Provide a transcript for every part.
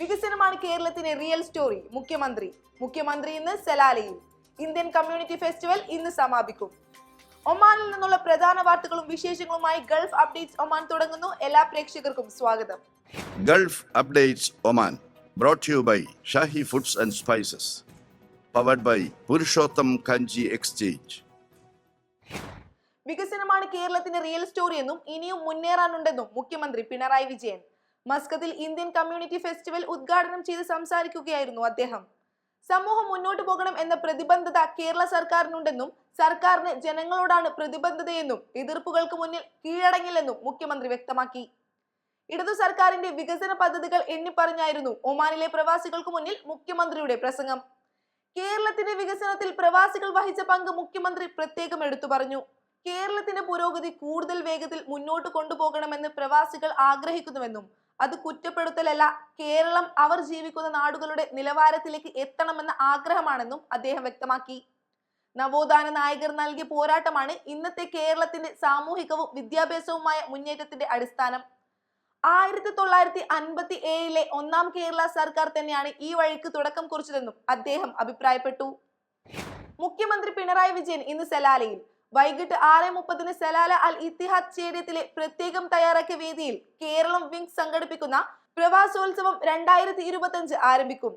വികസനമാണ് കേരളത്തിന്റെ real story മുഖ്യമന്ത്രി. മുഖ്യമന്ത്രി ഇന്ന് സലാലയിൽ. ഇന്ത്യൻ കമ്മ്യൂണിറ്റി ഫെസ്റ്റിവൽ ഇന്ന് സമാപിക്കും. ഒമാനിൽ നിന്നുള്ള പ്രധാന വാർത്തകളും വിശേഷങ്ങളുമായി ഗൾഫ് അപ്ഡേറ്റ്സ് ഒമാൻ തുടങ്ങുന്നു. എല്ലാ പ്രേക്ഷകർക്കും സ്വാഗതം. Gulf updates Oman brought you by Shahi foods and spices powered by Purushottam Kanji exchange. വികസനമാണ് കേരളത്തിന്റെ റിയൽ സ്റ്റോറി എന്നും ഇനിയും മുന്നേറാനുണ്ടെന്നും മുഖ്യമന്ത്രി പിണറായി വിജയൻ മസ്കത്തിൽ ഇന്ത്യൻ കമ്മ്യൂണിറ്റി ഫെസ്റ്റിവൽ ഉദ്ഘാടനം ചെയ്ത് സംസാരിക്കുകയായിരുന്നു അദ്ദേഹം. സമൂഹം മുന്നോട്ടു പോകണം എന്ന പ്രതിബദ്ധത കേരള സർക്കാരിനുണ്ടെന്നും സർക്കാരിന് ജനങ്ങളോടാണ് പ്രതിബദ്ധതയെന്നും എതിർപ്പുകൾക്ക് മുന്നിൽ കീഴടങ്ങില്ലെന്നും മുഖ്യമന്ത്രി വ്യക്തമാക്കി. ഇടതു സർക്കാരിന്റെ വികസന പദ്ധതികൾ എണ്ണിപ്പറഞ്ഞായിരുന്നു ഒമാനിലെ പ്രവാസികൾക്ക് മുന്നിൽ മുഖ്യമന്ത്രിയുടെ പ്രസംഗം. കേരളത്തിന്റെ വികസനത്തിൽ പ്രവാസികൾ വഹിച്ച പങ്ക് മുഖ്യമന്ത്രി പ്രത്യേകം എടുത്തു പറഞ്ഞു. കേരളത്തിന്റെ പുരോഗതി കൂടുതൽ വേഗത്തിൽ മുന്നോട്ട് കൊണ്ടുപോകണമെന്ന് പ്രവാസികൾ ആഗ്രഹിക്കുന്നുവെന്നും അത് കുറ്റപ്പെടുത്തലല്ല. കേരളം അവർ ജീവിക്കുന്ന നാടുകളുടെ നിലവാരത്തിലേക്ക് എത്തണമെന്ന ആഗ്രഹമാണെന്നും അദ്ദേഹം വ്യക്തമാക്കി. നവോത്ഥാന നായകർ നൽകിയ പോരാട്ടമാണ് ഇന്നത്തെ കേരളത്തിന്റെ സാമൂഹികവും വിദ്യാഭ്യാസവുമായ മുന്നേറ്റത്തിന്റെ അടിസ്ഥാനം. ആയിരത്തി തൊള്ളായിരത്തി അൻപത്തി ഏഴിലെ ഒന്നാം കേരള സർക്കാർ തന്നെയാണ് ഈ വഴിക്ക് തുടക്കം കുറിച്ചതെന്നും അദ്ദേഹം അഭിപ്രായപ്പെട്ടു. മുഖ്യമന്ത്രി പിണറായി വിജയൻ ഇന്ന് സലാലയിൽ വൈകിട്ട് ആറ് മുപ്പതിന് സലാല അൽ ഇത്തിഹാദ് സ്റ്റേഡിയത്തിലെ പ്രത്യേകം തയ്യാറാക്കിയ വേദിയിൽ കേരളം വിങ്സ് സംഘടിപ്പിക്കുന്ന പ്രവാസോത്സവം രണ്ടായിരത്തി ഇരുപത്തി ആരംഭിക്കും.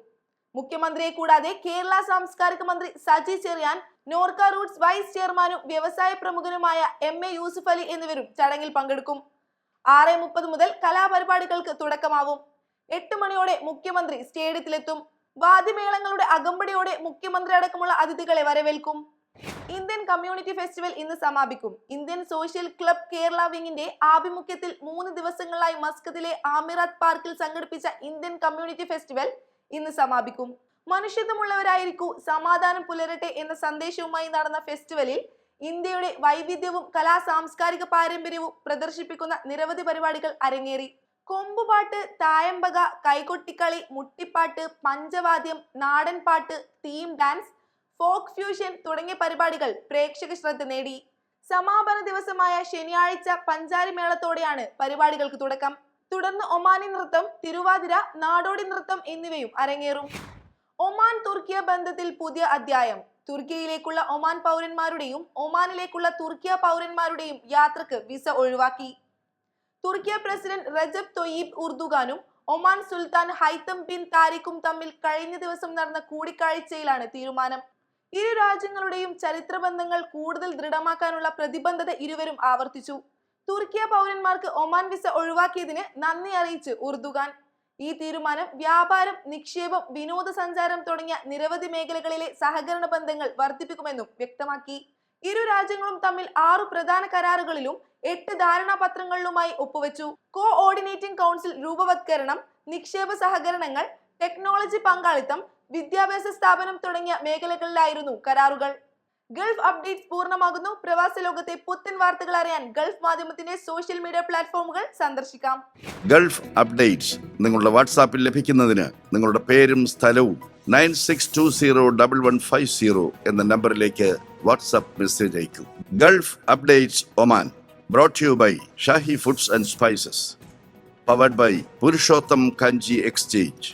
മുഖ്യമന്ത്രിയെ കൂടാതെ കേരള സാംസ്കാരിക മന്ത്രി സജി ചെറിയാൻ നോർക്ക റൂട്ട്സ് വൈസ് ചെയർമാനും വ്യവസായ പ്രമുഖനുമായ എം എ യൂസുഫ് അലി എന്നിവരും ചടങ്ങിൽ പങ്കെടുക്കും. ആറ് മുപ്പത് മുതൽ കലാപരിപാടികൾക്ക് തുടക്കമാവും. എട്ട് മണിയോടെ മുഖ്യമന്ത്രി സ്റ്റേഡിയത്തിലെത്തും. വാദ്യമേളങ്ങളുടെ അകമ്പടിയോടെ മുഖ്യമന്ത്രി അടക്കമുള്ള അതിഥികളെ വരവേൽക്കും. ഇന്ത്യൻ കമ്മ്യൂണിറ്റി ഫെസ്റ്റിവൽ ഇന്ന് സമാപിക്കും. ഇന്ത്യൻ സോഷ്യൽ ക്ലബ് കേരള വിങ്ങിന്റെ ആഭിമുഖ്യത്തിൽ മൂന്ന് ദിവസങ്ങളായി മസ്കത്തിലെ ആമിറാത്ത് പാർക്കിൽ സംഘടിപ്പിച്ച ഇന്ത്യൻ കമ്മ്യൂണിറ്റി ഫെസ്റ്റിവൽ ഇന്ന് സമാപിക്കും. മനുഷ്യത്വമുള്ളവരായിരിക്കൂ സമാധാനം പുലരട്ടെ എന്ന സന്ദേശവുമായി നടന്ന ഫെസ്റ്റിവലിൽ ഇന്ത്യയുടെ വൈവിധ്യവും കലാ സാംസ്കാരിക പാരമ്പര്യവും പ്രദർശിപ്പിക്കുന്ന നിരവധി പരിപാടികൾ അരങ്ങേറി. കൊമ്പുപാട്ട് തായമ്പക കൈകൊട്ടിക്കളി മുട്ടിപ്പാട്ട് പഞ്ചവാദ്യം നാടൻ പാട്ട് തീം ഡാൻസ് ഫോക്ക് ഫ്യൂഷൻ തുടങ്ങിയ പരിപാടികൾ പ്രേക്ഷക ശ്രദ്ധ നേടി. സമാപന ദിവസമായ ശനിയാഴ്ച പഞ്ചാരി മേളത്തോടെയാണ് പരിപാടികൾക്ക് തുടക്കം. തുടർന്ന് ഒമാനി നൃത്തം തിരുവാതിര നാടോടി നൃത്തം എന്നിവയും അരങ്ങേറും. ഒമാൻ തുർക്കിയ ബന്ധത്തിൽ പുതിയ അധ്യായം. തുർക്കിയയിലേക്കുള്ള ഒമാൻ പൗരന്മാരുടെയും ഒമാനിലേക്കുള്ള തുർക്കിയ പൗരന്മാരുടെയും യാത്രയ്ക്ക് വിസ ഒഴിവാക്കി. തുർക്കിയ പ്രസിഡന്റ് റജബ് തൊയ്യീബ് ഉർദുഗാനും ഒമാൻ സുൽത്താൻ ഹൈത്തം ബിൻ താരിഖും തമ്മിൽ കഴിഞ്ഞ ദിവസം നടന്ന കൂടിക്കാഴ്ചയിലാണ് തീരുമാനം. ഇരു രാജ്യങ്ങളുടെയും ചരിത്ര ബന്ധങ്ങൾ കൂടുതൽ ദൃഢമാക്കാനുള്ള പ്രതിബദ്ധത ഇരുവരും ആവർത്തിച്ചു. തുർക്കിയ പൗരന്മാർക്ക് ഒമാൻ വിസ ഒഴിവാക്കിയതിന് നന്ദി അറിയിച്ച് ഉർദുഗാൻ. ഈ തീരുമാനം വ്യാപാരം നിക്ഷേപം വിനോദസഞ്ചാരം തുടങ്ങിയ നിരവധി മേഖലകളിലെ സഹകരണ ബന്ധങ്ങൾ വർദ്ധിപ്പിക്കുമെന്നും വ്യക്തമാക്കി. ഇരു രാജ്യങ്ങളും തമ്മിൽ ആറു പ്രധാന കരാറുകളിലും എട്ട് ധാരണാപത്രങ്ങളിലുമായി ഒപ്പുവെച്ചു. കോ ഓർഡിനേറ്റിംഗ് കൗൺസിൽ രൂപവത്കരണം നിക്ഷേപ സഹകരണങ്ങൾ ടെക്നോളജി പങ്കാളിത്തം വിദ്യാഭ്യാസ സ്ഥാപനം തുടങ്ങിയ മേഖലകളിലായിരുന്നു കരാറുകൾ. ഗൾഫ് അപ്ഡേറ്റ്സ് പൂർണമാകുന്നു. പ്രവാസി ലോകത്തെ പുത്തൻ വാർത്തകൾ അറിയാൻ ഗൾഫ് മാധ്യമത്തിന്റെ സോഷ്യൽ മീഡിയ പ്ലാറ്റ്ഫോമുകൾ സന്ദർശിക്കാം. ഗൾഫ് അപ്ഡേറ്റ്സ് നിങ്ങളുടെ വാട്സാപ്പിൽ ലഭിക്കുന്നതിന് നിങ്ങളുടെ പേരും സ്ഥലവും nine six two zero double one five zero എന്ന നമ്പറിലേക്ക് WhatsApp message അയക്കൂ. Gulf updates Oman brought you by Shahi foods and spices powered by Purushottam Kanji exchange